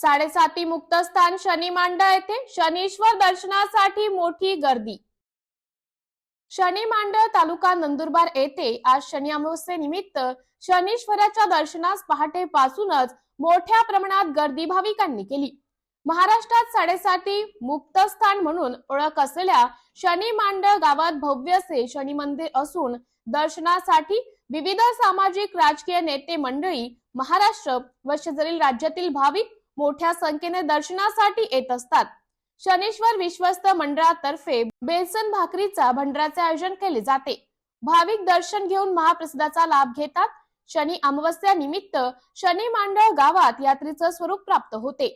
साडेसाती मुक्तस्थान शनी मांडा येथे. शनीश्वर दर्शनासाठी मोठी गर्दी. शनी मांडळ तालुका नंदुरबार येथे आज शनी अमावस्येनिमित्त शनीश्वराच्या दर्शनास पहाटेपासूनच मोठ्या प्रमाणात गर्दी भाविकांनी केली. महाराष्ट्रात साडेसाती मुक्तस्थान म्हणून ओळख असलेल्या शनी मांडळ गावात भव्य असे शनी मंदिर असून दर्शनासाठी विविध सामाजिक राजकीय नेते मंडळी महाराष्ट्र व शेजारील राज्यातील भाविक मोठ्या संख्येने दर्शनासाठी येत असतात. शनीश्वर विश्वस्त मंडळातर्फे बेसन भाकरीचा भंडाराचे आयोजन केले जाते. भाविक दर्शन घेऊन महाप्रसादाचा लाभ घेतात. शनी अमावस्या निमित्त शनी मांडळ गावात यात्रेचं स्वरूप प्राप्त होते.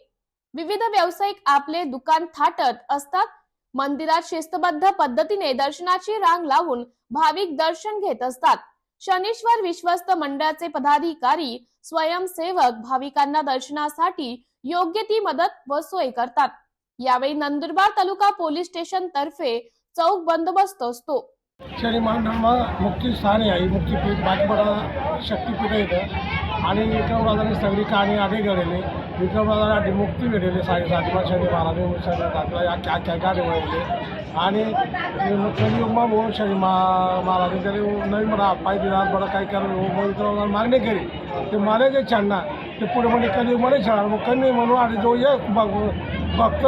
विविध व्यावसायिक आपले दुकान थाटत असतात. मंदिरात शिस्तबद्ध पद्धतीने दर्शनाची रांग लावून भाविक दर्शन घेत असतात. शनीश्वर विश्वस्त मंडळाचे पदाधिकारी स्वयंसेवक भाविकांना दर्शनासाठी योग्य ती मदत व सोय करतात. यावेळी नंदुरबार तालुका पोलीस स्टेशन तर्फे चौक बंदोबस्त असतो. शनी मांडळमा मुक्ती स्थान आहे. आई मुक्तीपीठ बाजपडा शक्तीपीठ आहे आणि विक्रमराजांनी सगळी कहाणी आधी घडवली. विक्रमराजाला मुक्ती भेटलेली साडेसातीमा शनि महाराज शनी या क्या क्या गाडी वळवले आणि कलियुगमा भाऊ शनी मा महाराज त्याने नवीन बडा पाय दिला बडा काय करा विक्रमराजांना मागणी केली. ते मारे जे छाडना ते पुढे म्हणजे कधी छाडणार मग कमी म्हणून आणि जो एक बघ भक्त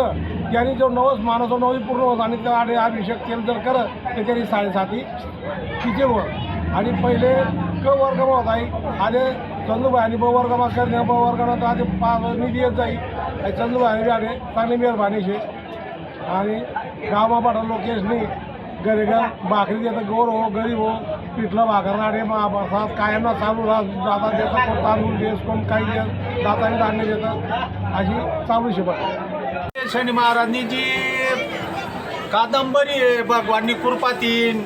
यांनी जो नवस मानवतो नवी पूर्ण होत आणि त्या आडे अभिषेक केलं जर करत तर त्यांनी साडेसाती किती वर आणि पहिले क वर्गमा होत आहे आले चंदूबाई आणि ब वर्गमा करणे ब वर्गमा तर आधी पाच निधी येत जाई. आणि चंदूबाई बी आले चांगली मेहरबानी शे आणि गावा लोकेशनी. घरी भाकरी देतं गोर हो गरीब हो पिठलं भाकर राडे महाप्रसाद कायमना चालू राहत. दादा देतं कोण तांदूळ देस कोण काही देत दाताने धान्य देतं. अशी चालू शिपट शनी महाराजांनी जी कादंबरी आहे भगवाननी कृपातीन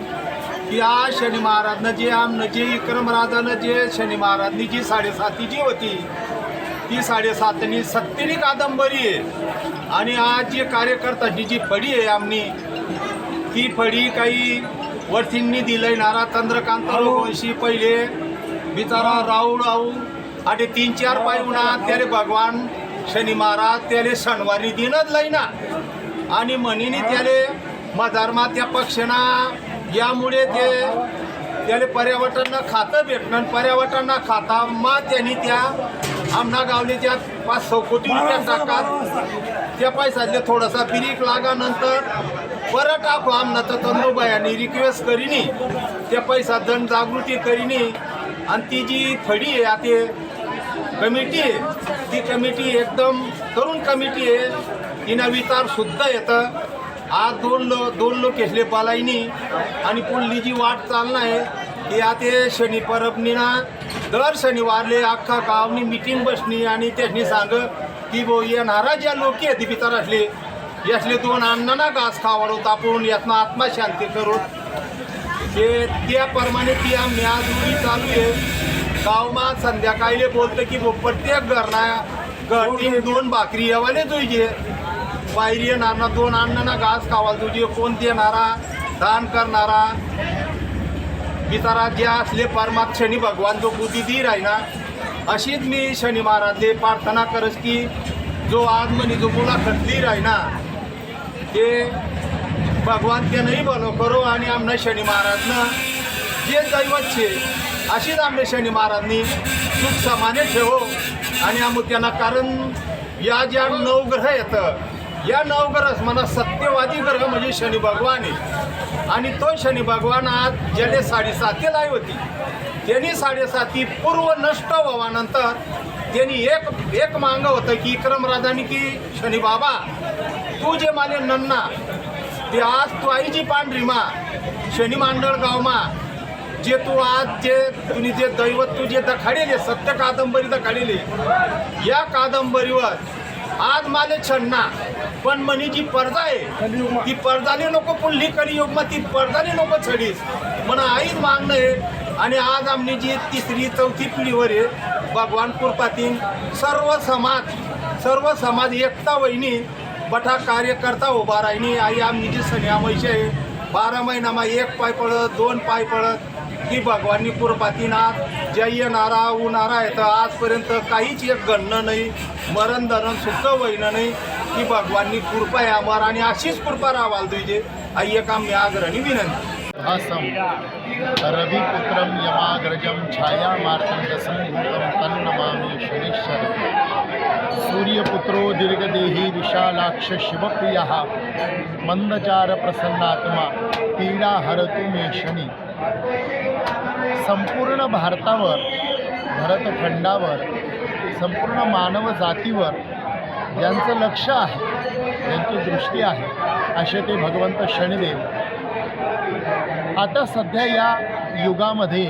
की आज शनी महाराजनं जी आमनं जे विक्रमराजानं जे शनी महाराजनी जी साडेसाती जी होती ती साडेसातनी सत्तेरी कादंबरी आहे. आणि आज जे कार्यकर्त्याची जी पडी आहे आमनी ती फडी काही वरतींनी दिलंय. नारा चंद्रकांत वंशी पहिले. बिचारा राहू राहू आणि तीन चार पाय उन्हा. त्याले भगवान शनी महाराज त्याले शनिवारी दिनच लईना. आणि म्हणीने त्याले मधारमा त्या पक्षांना. यामुळे ते त्याले पर्यावरणांना खातं भेटणं आणि पर्यावरणांना खाता. मा त्यांनी त्या आमना गावले त्या पाच सौ कोटी रुपया टाकात त्या पैशातले थोडासा बिरीक लागानंतर परत टाकू आमना तर तंदुबायांनी रिक्वेस्ट करीनी. त्या पैसा दंड जागृती करीनी. आणि ती जी फडी आहे आता कमिटी आहे. ती कमिटी एकदम तरुण कमिटी आहे. तिनं विचार सुद्धा येतं. आज दोन लो दोन लोक असले पालायनी आणि पुढली जी वाट चालणार आहे की आता शनी परबनीना दर शनिवारले अख्खा गावनी मिटिंग बसणी आणि त्यांनी सांग की बो येणारा ज्या लोक आहेत भितर असले यातले दोन अण्णांना घास खावाडू तापून यातनं आत्मशांती करून ते त्याप्रमाणे ती आम्ही आज उडी चालू आहे गावमा संध्याकाळी बोलतं की बो प्रत्येक घरना घरटी दोन भाकरी येवाले तुझे बाहेर येणारा दोन अण्णांना घास खावाल तुझे कोण देणारा दान करणारा। बिचारा जे असले परमात शनी भगवान जो बुद्धी दी राहिना अशीच मी शनी महाराजले प्रार्थना करस की जो आज म्हणे जो मुलाखत दी राहिना ना भगवान के नाही बनो करो आणि आमना शनी महाराजनं जे दैवत छे अशीच आमने शनी महाराजनी सुख समाने ठेवो. आणि आम त्यांना कारण या ज्या नवग्रह येतं या नवग्रह मला सत्यवादी ग्रह म्हणजे शनी भगवान आहे. आणि तो शनी भगवान आज ज्याने साडेसाती लाई होती त्यांनी साडेसाती पूर्व नष्ट व्हावानंतर त्यांनी एक एक मागं होतं की विक्रमराजांनी की शनी बाबा तू जे माने नन्ना. ते आज तू आईची पांढरी मा शनी मांडळ गावमा. जे तू आज जे तुम्ही जे दैवत तू जे दखाडेले सत्य कादंबरी दखाडेले या कादंबरीवर आज माले छन्ना. पण म्हणी जी पडदा आहे ती पडदाने नको पुढली कलियुगमा ती पडदाने नको छडीस. म्हणा आईच मागणं आहे. आणि आज आमची जी तिसरी चौथी पिढीवर आहे भगवान कृपातीन सर्व समाज सर्व समाज एकता वहिनी बठा कार्यकर्ता उभा राहिनी. आई आम निजी सन्या म्हैशी आहे. बारा महिनामा एक पाय पडत दोन पाय पडत. की भगवाननी कुरपातीनाथ जय नारा उनारा येतं आजपर्यंत काहीच एक गणणं नाही मरण धरण सुख वहिनं नाही. की भगवाननी कृपा आहे आम्हाला आणि अशीच कृपा राहाल तुझे आई एक आम्ही आग्रहणी विनंती भासं रविपुत्रं यमाग्रजं छायामार्तण्डसम्भूतं तन्नमामि शनिश्चर। सूर्यपुत्रो दीर्घदेही विशालाक्ष शिवप्रियः मन्दचारप्रसन्नात्मा पीडा हरतु मे शनी। संपूर्ण भारतावर भरतखंडावर संपूर्ण मानव जातीवर ज्यांचं लक्ष आहे ज्यांची दृष्टी आहे असे ते भगवंत शनिदेव आता सध्या या युगामध्ये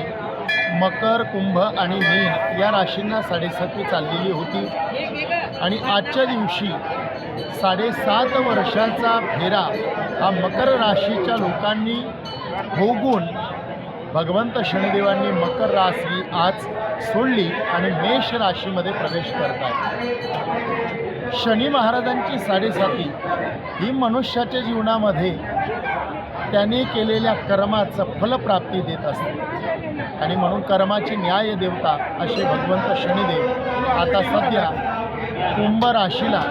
मकर कुंभ आणि मीन या राशींना साडेसाती चाललेली होती. आणि आजच्या दिवशी साडेसात वर्षाचा फेरा हा मकर राशीच्या लोकांनी भोगून भगवंत शनिदेवांनी मकर राशी आज सोडली आणि मेष राशीमध्ये प्रवेश करतात शनी महाराजांची साडेसाती ही मनुष्याच्या जीवनामध्ये त्याने केलेल्या कर्माचं फलप्राप्ती देत असते. आणि म्हणून कर्माची न्याय देवता असे भगवंत शनिदेव आता सध्या कुंभ राशीला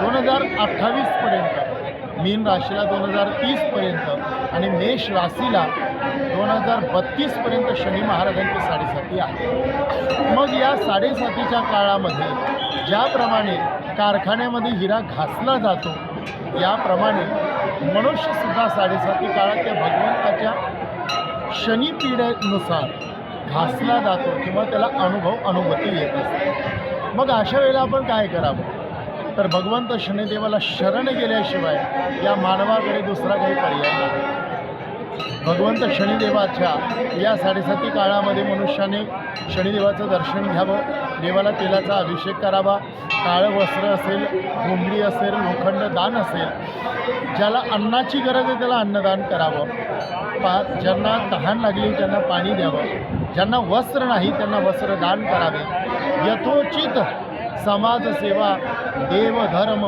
दोन हजार अठ्ठावीसपर्यंत मीन राशीला दोन हजार तीसपर्यंत आणि मेष राशीला दोन हजार बत्तीसपर्यंत शनी महाराजांची साडेसाती आहे. मग या साडेसातीच्या काळामध्ये ज्याप्रमाणे कारखान्यामध्ये हिरा घासला जातो याप्रमाणे मनुष्यसुद्धा साडेसाती काळात त्या भगवंताच्या शनिपीडेनुसार घासला जातो किंवा त्याला अनुभव अनुभूती येत असते. मग अशा वेळेला आपण काय करावं? तर भगवंत शनिदेवाला शरण गेल्याशिवाय या मानवाकडे दुसरा काही पर्याय नाही. भगवंत शनिदेवाच्या या साडेसाती काळामध्ये मनुष्याने शनिदेवाचं दर्शन घ्यावं देवाला तेलाचा अभिषेक करावा काळं वस्त्र असेल घोंगडी असेल लोखंड दान असेल ज्याला अन्नाची गरज आहे त्याला अन्नदान करावं. पा ज्यांना तहान लागली त्यांना पाणी द्यावं. ज्यांना वस्त्र नाही त्यांना वस्त्रदान करावे. यथोचित समाजसेवा देवधर्म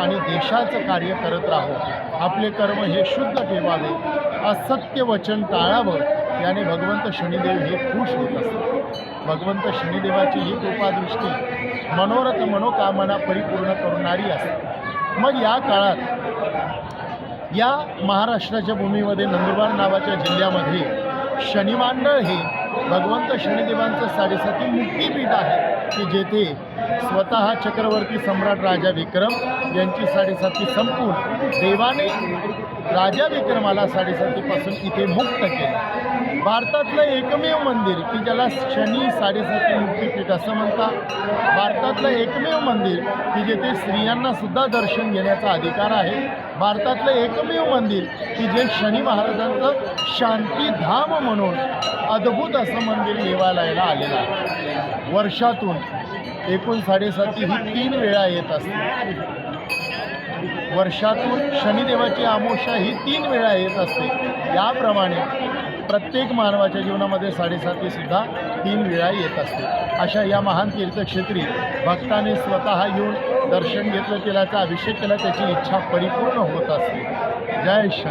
आणि देशाचं कार्य करत राहो आपले कर्म हे शुद्ध ठेवावे. असत्य वचन टाळावं. याने भगवंत शनिदेव हे खुश होत असतात. भगवंत शनिदेवाची ही कृपादृष्टी मनोरथ मनोकामना परिपूर्ण करणारी असते. मग या काळात या महाराष्ट्राच्या भूमीमध्ये नंदुरबार नावाच्या जिल्ह्यामध्ये शनिमांडळ हे भगवंत शनिदेवांचं साडेसाती मुक्तीपीठ आहे की जेथे स्वतः चक्रवर्ती सम्राट राजा विक्रम यांची साडेसाती संपून देवाने राजा विक्रमाला साडेसातीपासून इथे मुक्त केलं. भारतातलं एकमेव मंदिर की ज्याला शनी साडेसाती मुक्तीपीठ असं म्हणतात. भारतातलं एकमेव मंदिर की जेथे स्त्रियांना सुद्धा दर्शन घेण्याचा अधिकार आहे. भारतातलं एकमेव मंदिर की जे शनी महाराजांचं शांतीधाम म्हणून अद्भुत असं मंदिर देवालयाला आलेलं आहे. वर्षातून एकूण साडेसाती ही तीन वेळा येत असते. वर्षातून शनिदेवाची आमोषा ही तीन वेळा येत असते. याप्रमाणे प्रत्येक मानवाच्या जीवनामध्ये साडेसातीसुद्धा तीन वेळा येत असते. अशा या महान तीर्थक्षेत्री भक्ताने स्वतः येऊन दर्शन घेतलं तेलाचा अभिषेक केला त्याची इच्छा परिपूर्ण होत असते. जय शनी.